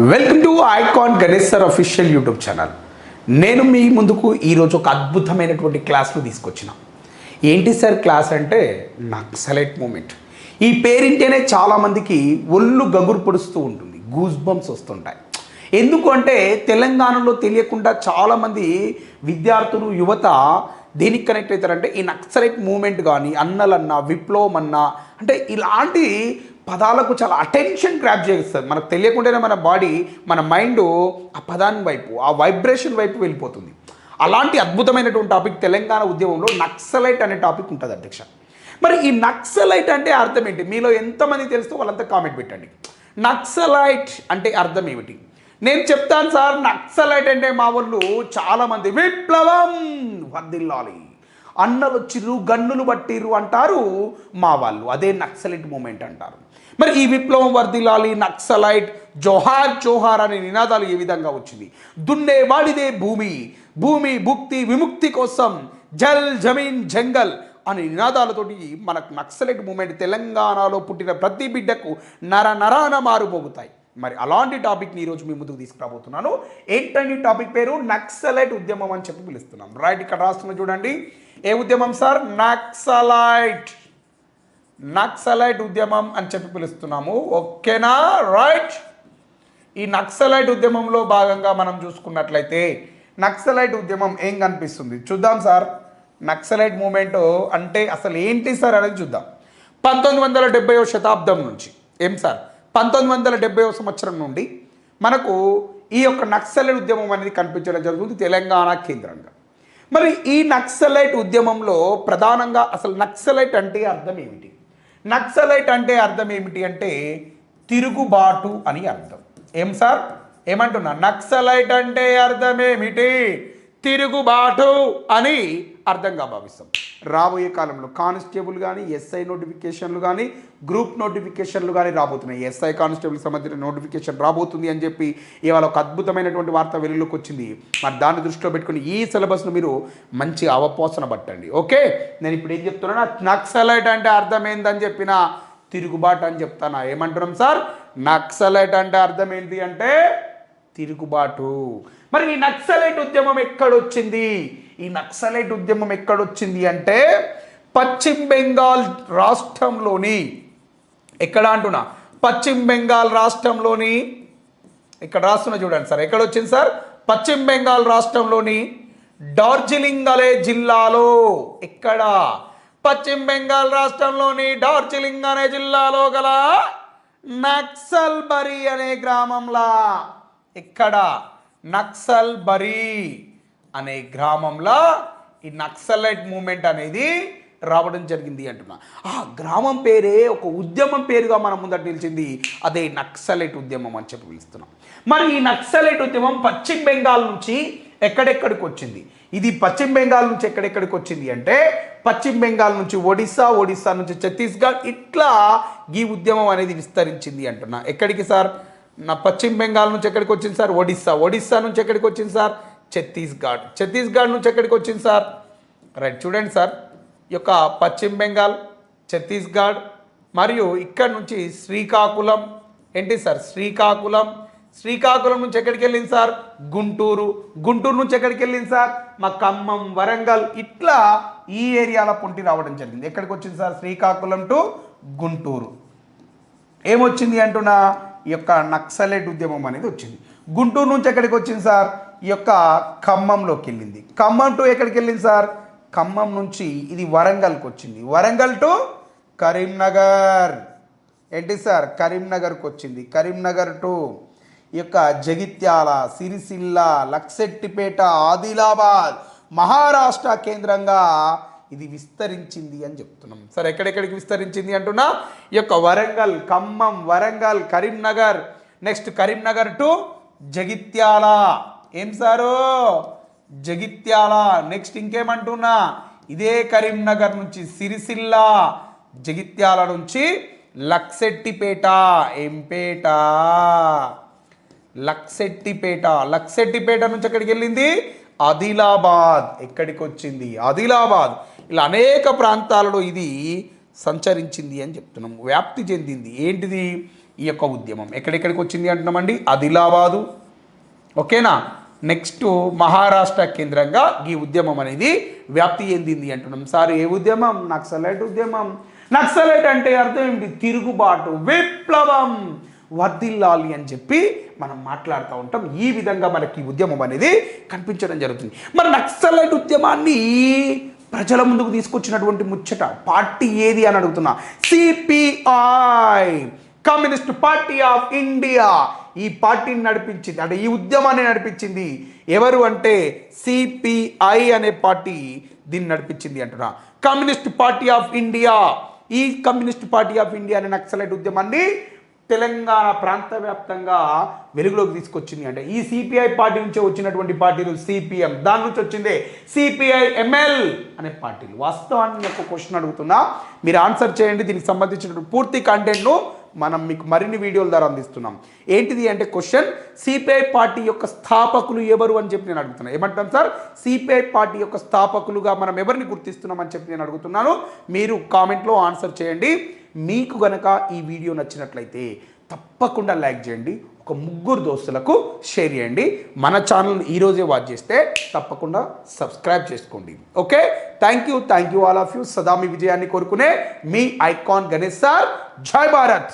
Welcome to icon Ganesh sir official YouTube channel నేను మీ ముందుకు ఈరోజు ఒక అద్భుతమైనటువంటి క్లాస్ను తీసుకొచ్చిన. ఏంటి సార్ క్లాస్ అంటే నక్సలైట్ మూమెంట్. ఈ పేరింటేనే చాలామందికి ఒళ్ళు గగురు పొడుస్తూ ఉంటుంది గూస్ బంప్స్ వస్తుంటాయి. ఎందుకు అంటే తెలంగాణలో తెలియకుండా చాలామంది విద్యార్థులు యువత దేనికి కనెక్ట్ అవుతారంటే ఈ నక్సలైట్ మూమెంట్ కానీ అన్నలన్నా విప్లవం అన్నా అంటే ఇలాంటి పదాలకు చాలా అటెన్షన్ గ్రాప్ చేస్తుంది మనకు తెలియకుండానే మన బాడీ మన మైండ్ ఆ పదాన్ని వైపు ఆ వైబ్రేషన్ వైపు వెళ్ళిపోతుంది. అలాంటి అద్భుతమైనటువంటి టాపిక్ తెలంగాణ ఉద్యమంలో నక్సలైట్ అనే టాపిక్ ఉంటుంది అధ్యక్ష. మరి ఈ నక్సలైట్ అంటే అర్థం ఏంటి? మీలో ఎంతమంది తెలుస్తూ వాళ్ళంతా కామెంట్ పెట్టండి. నక్సలైట్ అంటే అర్థం ఏమిటి? నేను చెప్తాను సార్ నక్సలైట్ అంటే మా వాళ్ళు చాలామంది విప్లవం వర్దిల్లాలి అన్నలు వచ్చిర్రు గన్నులు పట్టిర్రు అంటారు మా వాళ్ళు. అదే నక్సలైట్ మూమెంట్ అంటారు. మరి ఈ విప్లవం వర్దిల్లాలి నక్సలైట్ జోహార్ జోహార్ అనే నినాదాలు ఏ విధంగా వచ్చింది? దున్నే వాడిదే భూమి భూమి భుక్తి విముక్తి కోసం జల్ జమీన్ జంగల్ అనే నినాదాలతోటి మనకు నక్సలైట్ మూమెంట్ తెలంగాణలో పుట్టిన ప్రతి బిడ్డకు నర నరాన మారుపోగుతాయి మరి అలాంటి టాపిక్ని ఈరోజు మీ ముందుకు తీసుకురాబోతున్నాను. ఏంటండి టాపిక్ పేరు? నక్సలైట్ ఉద్యమం అని చెప్పి పిలుస్తున్నాం. రైట్ ఇక్కడ రాస్తున్న చూడండి. ఏ ఉద్యమం సార్? నక్సలైట్. నక్సలైట్ ఉద్యమం అని చెప్పి పిలుస్తున్నాము. ఓకేనా? రైట్ ఈ నక్సలైట్ ఉద్యమంలో భాగంగా మనం చూసుకున్నట్లయితే నక్సలైట్ ఉద్యమం ఏం కనిపిస్తుంది? చూద్దాం సార్. నక్సలైట్ మూమెంట్ అంటే అసలు ఏంటి సార్ అనేది చూద్దాం. పంతొమ్మిది వందల డెబ్బైవ శతాబ్దం నుంచి. ఏం సార్? పంతొమ్మిది వందల డెబ్బైవ సంవత్సరం నుండి మనకు ఈ యొక్క నక్సలైట్ ఉద్యమం అనేది కనిపించడం జరుగుతుంది తెలంగాణ కేంద్రంగా. మరి ఈ నక్సలైట్ ఉద్యమంలో ప్రధానంగా అసలు నక్సలైట్ అంటే అర్థం ఏమిటి? నక్సలైట్ అంటే అర్థం ఏమిటి అంటే తిరుగుబాటు అని అర్థం. ఏం సార్? ఏమంటున్నా? నక్సలైట్ అంటే అర్థం ఏమిటి? తిరుగుబాటు అని అర్థంగా భావిస్తాం. రాబోయే కాలంలో కానిస్టేబుల్ కానీ ఎస్ఐ నోటిఫికేషన్లు కానీ గ్రూప్ నోటిఫికేషన్లు కానీ రాబోతున్నాయి. ఎస్ఐ కానిస్టేబుల్ సంబంధించిన నోటిఫికేషన్ రాబోతుంది అని చెప్పి ఇవాళ ఒక అద్భుతమైనటువంటి వార్త వెలుగులోకి వచ్చింది. మరి దాన్ని దృష్టిలో పెట్టుకుని ఈ సిలబస్ను మీరు మంచి అవపోసన పట్టండి. ఓకే? నేను ఇప్పుడు ఏం చెప్తున్నా నక్సలైట్ అంటే అర్థం ఏందని చెప్పిన తిరుగుబాటు అని చెప్తానా? ఏమంటున్నాం సార్? నక్సలైట్ అంటే అర్థం ఏంటి అంటే తిరుగుబాటు. మరి ఈ నక్సలైట్ ఉద్యమం ఎక్కడొచ్చింది? ఈ నక్సలైట్ ఉద్యమం ఎక్కడొచ్చింది అంటే పశ్చిమ బెంగాల్ రాష్ట్రంలోని ఎక్కడ అంటున్నా? పశ్చిమ బెంగాల్ రాష్ట్రంలోని ఇక్కడ రాస్తున్నా చూడండి సార్ ఎక్కడ వచ్చింది సార్? పశ్చిమ బెంగాల్ రాష్ట్రంలోని డార్జిలింగ్ అనే జిల్లాలో ఎక్కడ? పశ్చిమ బెంగాల్ రాష్ట్రంలోని డార్జిలింగ్ అనే జిల్లాలో గల నక్సల్బరి అనే గ్రామంలా ఎక్కడ? నక్సల్ బరీ అనే గ్రామంలో ఈ నక్సలైట్ మూమెంట్ అనేది రావడం జరిగింది అంటున్నా. ఆ గ్రామం పేరే ఒక ఉద్యమం పేరుగా మన ముందట నిలిచింది. అదే నక్సలైట్ ఉద్యమం అని చెప్పి పిలుస్తున్నాం. మరి ఈ నక్సలైట్ ఉద్యమం పశ్చిమ బెంగాల్ నుంచి ఎక్కడెక్కడికి వచ్చింది? ఇది పశ్చిమ బెంగాల్ నుంచి ఎక్కడెక్కడికి వచ్చింది అంటే పశ్చిమ బెంగాల్ నుంచి ఒడిస్సా ఒడిస్సా నుంచి ఛత్తీస్గఢ్ ఇట్లా ఈ ఉద్యమం అనేది విస్తరించింది అంటున్నా. ఎక్కడికి సార్? నా పశ్చిమ బెంగాల్ నుంచి ఎక్కడికి వచ్చింది సార్? ఒడిస్సా. ఒడిస్సా నుంచి ఎక్కడికి వచ్చింది సార్? ఛత్తీస్గఢ్. ఛత్తీస్గఢ్ నుంచి ఎక్కడికి వచ్చింది సార్? రైట్ చూడండి సార్. ఈ యొక్క పశ్చిమ బెంగాల్ ఛత్తీస్గఢ్ మరియు ఇక్కడ నుంచి శ్రీకాకుళం. ఏంటి సార్? శ్రీకాకుళం. శ్రీకాకుళం నుంచి ఎక్కడికి వెళ్ళింది సార్? గుంటూరు. గుంటూరు నుంచి ఎక్కడికి వెళ్ళింది సార్? మా ఖమ్మం వరంగల్ ఇట్లా ఈ ఏరియాల పొంటి రావడం జరిగింది. ఎక్కడికి వచ్చింది సార్? శ్రీకాకుళం టు గుంటూరు. ఏమొచ్చింది అంటున్నా? ఈ యొక్క నక్సలైట్ ఉద్యమం అనేది వచ్చింది. గుంటూరు నుంచి ఎక్కడికి వచ్చింది సార్? ఈ యొక్క ఖమ్మంలోకి వెళ్ళింది. ఖమ్మం టు ఎక్కడికి వెళ్ళింది సార్? ఖమ్మం నుంచి ఇది వరంగల్కి వచ్చింది. వరంగల్ టు కరీంనగర్. ఏంటి సార్? కరీంనగర్కి వచ్చింది. కరీంనగర్ టు ఈ యొక్క జగిత్యాల సిరిసిల్ల లక్సెట్టిపేట ఆదిలాబాద్ మహారాష్ట్ర కేంద్రంగా ఇది విస్తరించింది అని చెప్తున్నాం. సరే ఎక్కడెక్కడికి విస్తరించింది అంటున్నా? ఈ యొక్క Warangal Khammam Warangal Karimnagar. Next Karimnagar to Jagtial. ఏం సారు? జగిత్యాల. నెక్స్ట్ ఇంకేమంటున్నా? ఇదే కరీంనగర్ నుంచి సిరిసిల్ల జగిత్యాల నుంచి లక్సెట్టిపేట ఎంపేట లక్సెట్టిపేట లక్సెట్టిపేట నుంచి ఎక్కడికి వెళ్ళింది ఆదిలాబాద్. ఎక్కడికి వచ్చింది ఆదిలాబాద్. ఇలా అనేక ప్రాంతాలలో ఇది సంచరించింది అని చెప్తున్నాం. వ్యాప్తి చెందింది. ఏంటిది? ఈ యొక్క ఉద్యమం. ఎక్కడెక్కడికి వచ్చింది అంటున్నామండి? ఆదిలాబాదు. ఓకేనా? నెక్స్ట్ మహారాష్ట్ర కేంద్రంగా ఈ ఉద్యమం అనేది వ్యాప్తి చెందింది అంటున్నాం. సార్ ఏ ఉద్యమం? నక్సలైట్ ఉద్యమం. నక్సలైట్ అంటే అర్థం ఏంటి? తిరుగుబాటు విప్లవం వర్దిల్లాలి అని చెప్పి మనం మాట్లాడుతూ ఉంటాం. ఈ విధంగా మనకి ఈ ఉద్యమం అనేది కనిపించడం జరుగుతుంది. మరి నక్సలైట్ ఉద్యమాన్ని ప్రజల ముందుకు తీసుకొచ్చినటువంటి ముచ్చట పార్టీ ఏది అని అడుగుతున్నా. CPI communist party of India ఈ పార్టీని నడిపించింది అంటే ఈ ఉద్యమాన్ని నడిపించింది ఎవరు అంటే సిపిఐ అనే పార్టీ దీన్ని నడిపించింది అంటున్నా. కమ్యూనిస్ట్ పార్టీ ఆఫ్ ఇండియా ఈ కమ్యూనిస్ట్ పార్టీ ఆఫ్ ఇండియా అనే నక్సలైట్ ఉద్యమాన్ని తెలంగాణ ప్రాంత వ్యాప్తంగా వెలుగులోకి తీసుకొచ్చింది అంటే ఈ సిపిఐ పార్టీ నుంచి వచ్చినటువంటి పార్టీలు సిపిఎం దాని నుంచి వచ్చిందే సిపిఐ ఎంఎల్ అనే పార్టీలు. వాస్తవాన్ని ఒక క్వశ్చన్ అడుగుతున్నా. మీరు ఆన్సర్ చేయండి. దీనికి సంబంధించిన పూర్తి కంటెంట్ను మనం మీకు మరిన్ని వీడియోల ద్వారా అందిస్తున్నాం. ఏంటిది అంటే క్వశ్చన్ సిపిఐ పార్టీ యొక్క స్థాపకులు ఎవరు అని చెప్పి నేను అడుగుతున్నాను ఏమంటాం సార్? సిపిఐ పార్టీ యొక్క స్థాపకులుగా మనం ఎవరిని గుర్తిస్తున్నామని చెప్పి నేను అడుగుతున్నాను. మీరు కామెంట్లో ఆన్సర్ చేయండి. మీకు గనక ఈ వీడియో నచ్చినట్లయితే తప్పకుండా లైక్ చేయండి ఒక ముగ్గురు దోస్తులకు షేర్ చేయండి. మన ఛానల్ ఈరోజే వాచ్ చేస్తే తప్పకుండా సబ్స్క్రైబ్ చేసుకోండి. Okay? Thank you thank you all of you సదా మీ విజయాన్ని కోరుకునే మీ ఐకాన్ గణేష్ సార్. జై భారత్!